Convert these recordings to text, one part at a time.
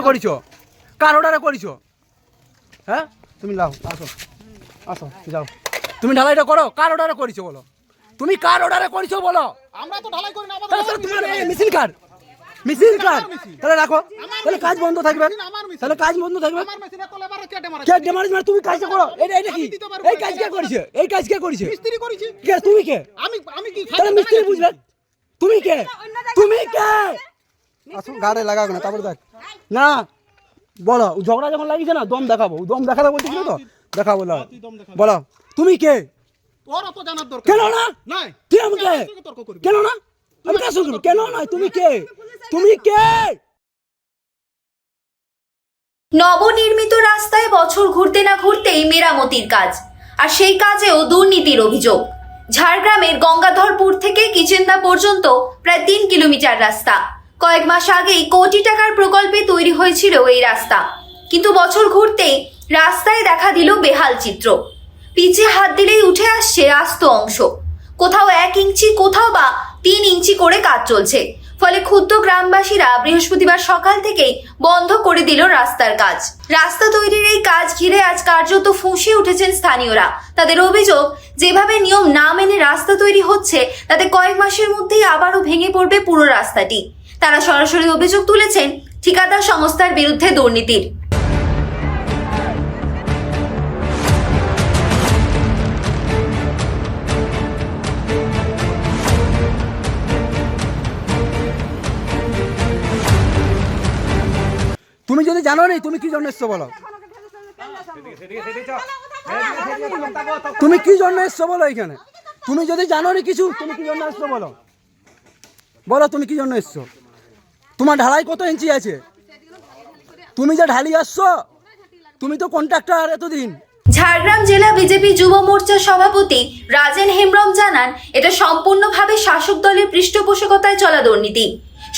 অর্ডারে করিছো? কার অর্ডারে করিছো? হ্যাঁ? তুমি লাও আসো। আসো যাও। তুমি ঢালাইটা করো কার অর্ডারে করিছো বলো। তুমি কার অর্ডারে করিছো বলো। আমরা তো ঢালাই করি না আমাদের মিছিল কার। মিছিল কার? তাহলে রাখো। তাহলে কাজ বন্ধ থাকবে। তাহলে কাজ বন্ধ থাকবে। আমার মেশিনে তো লেবারে কেটে মারা। কে ডেমারেজ মানে তুমি কাজটা করো। এটা এটা কি? এই কাজ কে করেছে। এই কাজ কে করেছে মিস্ত্রি করেছি। কে? তুমি কে? আমি আমি কি তাহলে মিস্ত্রি বুঝবে তুমি কে? তুমি কে? আসুন গাড়ে লাগাও না তারপরে দেখ। না বলো ঝগড়া যখন লাগিয়েছে না দম দেখাবো দম দেখাতে বলছিস তো দেখাবো বলো বলো তুমি কে? তোর অত জানার দরকার কেন না? নাই। কে কেন না? আমি কাজ কেন নয় তুমি কে? তুমি কে? নবনির্মিত রাস্তায় বছর ঘুরতে না ঘুরতেই মেরামতির কাজ আর সেই কাজেও দুর্নীতির অভিযোগ। ঝাড়গ্রামের গঙ্গাধরপুর থেকে কিচেন্দা পর্যন্ত প্রায় তিন কিলোমিটার রাস্তা। কয়েক মাস আগেই কোটি টাকার প্রকল্পে তৈরি হয়েছিল এই রাস্তা। কিন্তু বছর ঘুরতেই রাস্তায় দেখা দিল বেহাল চিত্র। পিছে হাত দিলেই উঠে আসছে আস্ত অংশ। কোথাও এক ইঞ্চি, কোথাও বা তিন ইঞ্চি করে কাজ চলছে। ফলে ক্ষুদ্র গ্রামবাসীরা বৃহস্পতিবার সকাল থেকেই বন্ধ করে দিল রাস্তার কাজ। রাস্তা তৈরির এই কাজ ঘিরে আজ কার্যত ফুঁসে উঠেছেন স্থানীয়রা। তাদের অভিযোগ, যেভাবে নিয়ম না মেনে রাস্তা তৈরি হচ্ছে, তাতে কয়েক মাসের মধ্যেই আবারও ভেঙে পড়বে পুরো রাস্তাটি। তারা সরাসরি অভিযোগ তুলেছেন ঠিকাদার সংস্থার বিরুদ্ধে দুর্নীতির। তুমি যদি জানো নি, তুমি কি জন্য এসছো বলো? তুমি কি জন্য এসছো বলো এখানে? তুমি যদি জানো নি কিছু, তুমি কি জন্য এসছো বলো? বলো তুমি কি জন্য এসছো? তোমার ঢালাই কত ইঞ্চি আছে? তুমি যে ঢালি আসছো তুমি তো কন্ট্রাক্টর এতদিন। ঝাড়গ্রাম জেলা বিজেপি যুব মোর্চার সভাপতি রাজেন হেমব্রম জানান এটা সম্পূর্ণভাবে শাসক দলের পৃষ্ঠপোষকতায় চলা দুর্নীতি।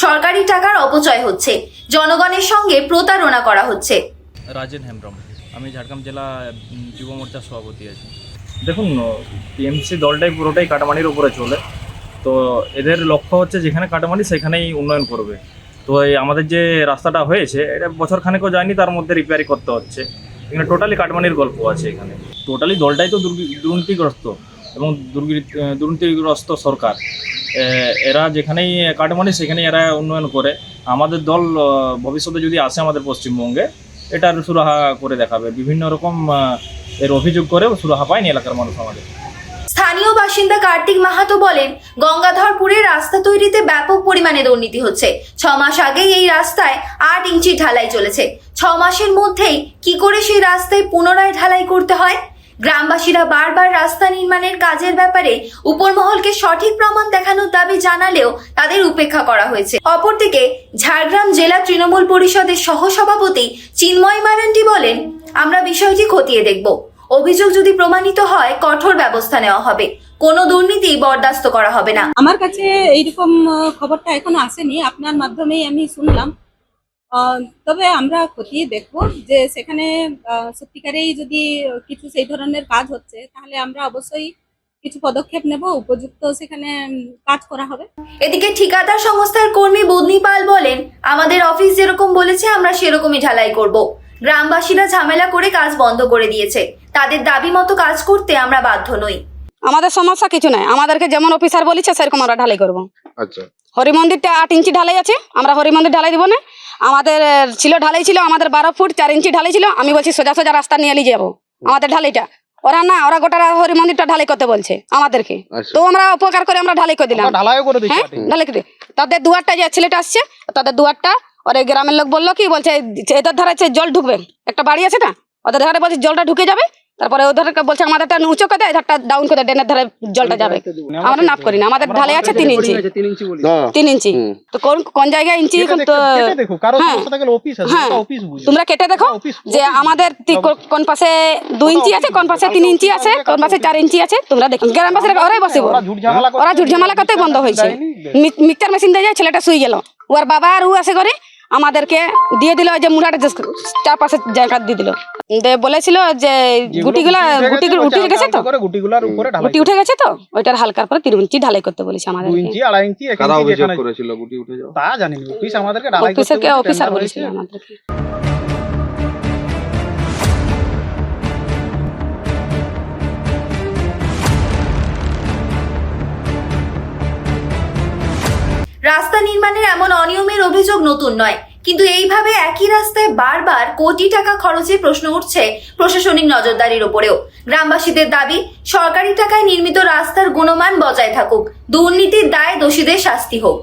সরকারি টাকার অপচয় হচ্ছে জনগণের সঙ্গে প্রতারণা করা হচ্ছে। রাজেন হেমব্রম আমি ঝাড়গ্রাম জেলা যুব মোর্চার সভাপতি আছি। দেখুন টিএমসি দলটাই পুরোটাই কাটামানির উপরে চলে। তো এদের লক্ষ্য হচ্ছে যেখানে কাটামানি সেখানেই উন্নয়ন করবে। তো এই আমাদের যে রাস্তাটা হয়েছে, এটা বছর খানেকও যায়নি, তার মধ্যে রিপেয়ারি করতে হচ্ছে। এখানে টোটালি কাটমানির গল্প আছে এখানে। টোটালি দলটাই তো দুর্নীতিগ্রস্ত এবং দুর্নীতিগ্রস্ত সরকার। এরা যেখানেই কাটমানি, সেখানেই এরা উন্নয়ন করে। আমাদের দল ভবিষ্যতে যদি আসে আমাদের পশ্চিমবঙ্গে, এটার সুরাহা করে দেখাবে। বিভিন্ন রকম এর অভিযোগ করেও সুরাহা পায়নি এলাকার মানুষ আমাদের। স্থানীয় বাসিন্দা কার্তিক মাহাতো বলেন, গঙ্গাধরপুরে রাস্তা তৈরিতে ব্যাপক পরিমাণে দুর্নীতি হচ্ছে। ছ মাস আগেই এই রাস্তায় আট ইঞ্চি ঢালাই চলেছে। ছ মাসের মধ্যেই কি করে সেই রাস্তায় পুনরায় ঢালাই করতে হয়? গ্রামবাসীরা বারবার রাস্তা নির্মাণের কাজের ব্যাপারে উপরমহলকে সঠিক প্রমাণ দেখানোর দাবি জানালেও তাদের উপেক্ষা করা হয়েছে। অপরদিকে, ঝাড়গ্রাম জেলা তৃণমূল পরিষদের সহসভাপতি চিন্ময় মারান্ডি বলেন, আমরা বিষয়টি খতিয়ে দেখব। অভিযোগ যদি প্রমাণিত হয় কঠোর ব্যবস্থা নেওয়া হবে। কোনো দুর্নীতি বরদাস্ত করা হবে না। আমার কাছে এইরকম খবরটা এখনও আসেনি। আপনার মাধ্যমেই আমি শুনলাম। তবে আমরা খতিয়ে দেখব যে সেখানে সত্যিকারেই যদি কিছু সেই ধরনের কাজ হচ্ছে তাহলে আমরা অবশ্যই কিছু পদক্ষেপ নেব। উপযুক্ত সেখানে কাজ করা হবে। এদিকে ঠিকাদার সংস্থার কর্মী বুদনি পাল বলেন আমাদের অফিস যেরকম বলেছে আমরা সেরকমই ঢালাই করব। গ্রামবাসীরা ঝামেলা করে কাজ বন্ধ করে দিয়েছে। তাদের দাবি মতো কাজ করতে আমরা বাধ্য নই। আমাদের সমস্যা কিছু নাই। আমাদেরকে যেমন অফিসার বলেছে সেরকম আমরা ঢালাই করব। আচ্ছা। হরি মন্দিরটা আট ইঞ্চি ঢালাই আছে আমরা হরি মন্দির ঢালাই দিব না। আমাদের ছিল ঢালাই ছিল আমাদের বারো ফুট চার ইঞ্চি ঢালাই ছিল আমি বলছি সোজা সোজা রাস্তা নিয়ে নিয়ে যাব। আমাদের ঢালাইটা। ওরা না ওরা গোটা হরি মন্দিরটা ঢালাই করতে বলছে আমাদেরকে। আচ্ছা। তো আমরা উপকার করে আমরা ঢালাই করে দিলাম। ঢালাই করে হ্যাঁ? ঢালাই করে তাদের দুয়ারটা যে ছেলেটা আসছে তাদের দুয়ারটা ওর এই গ্রামের লোক বলল কি বলছে এদের ধারে জল ঢুকবে। একটা বাড়ি আছে না? ওদের ধারে বলছে জলটা ঢুকে যাবে। তারপরে ওদের বলছে আমাদেরটা উঁচু করে দেয় এধারটা ডাউন করে দেয় ড্রেনের ধারে জলটা যাবে। আমরা নাপ করি না আমাদের ঢালে আছে তিন ইঞ্চি। তিন ইঞ্চি বলি। হ্যাঁ। তো কোন কোন জায়গায় ইঞ্চি তো হ্যাঁ। হ্যাঁ। ওটা অফিস বুঝে তোমরা কেটে দেখো যে আমাদের কোন পাশে দু ইঞ্চি আছে কোন পাশে তিন ইঞ্চি আছে কোন পাশে চার ইঞ্চি আছে তোমরা দেখো। গ্রামবাসীরা ওরাই বসিব। ওরা ঝুট ঝামেলা করতে- বন্ধ হয়েছে। দেয়নি। মি- মেশিন দিয়ে যায় ছেলেটা শুয়ে গেল। ওর বাবা আর ও আসে করে আমাদেরকে দিয়ে দিল ওই যে মুড়াটা চার পাশে জায়গা দিয়ে দিল। দিয়ে বলেছিল যে গুটিগুলা গুটি উঠে গেছে তো? গুটিগুলার উপরে ঢালাই গুটি উঠে গেছে তো? ওইটার হালকার পরে তিন ইঞ্চি ঢালাই করতে বলেছে আমাদের আমাদেরকে। ইঞ্চি আড়াই ইঞ্চি কারা অভিযোগ করেছিল গুটি উঠে যাওয়া। তা জানি না অফিস আমাদেরকে ঢালাই করতে অফিসারকে বলেছে, অফিসার বলেছিল। আমাদেরকে। রাস্তা নির্মাণের এমন অনিয়মের অভিযোগ নতুন নয়। কিন্তু এইভাবে একই রাস্তায় বারবার কোটি টাকা খরচে প্রশ্ন উঠছে প্রশাসনিক নজরদারির ওপরেও। গ্রামবাসীদের দাবি, সরকারি টাকায় নির্মিত রাস্তার গুণমান বজায় থাকুক, দুর্নীতির দায় দোষীদের শাস্তি হোক।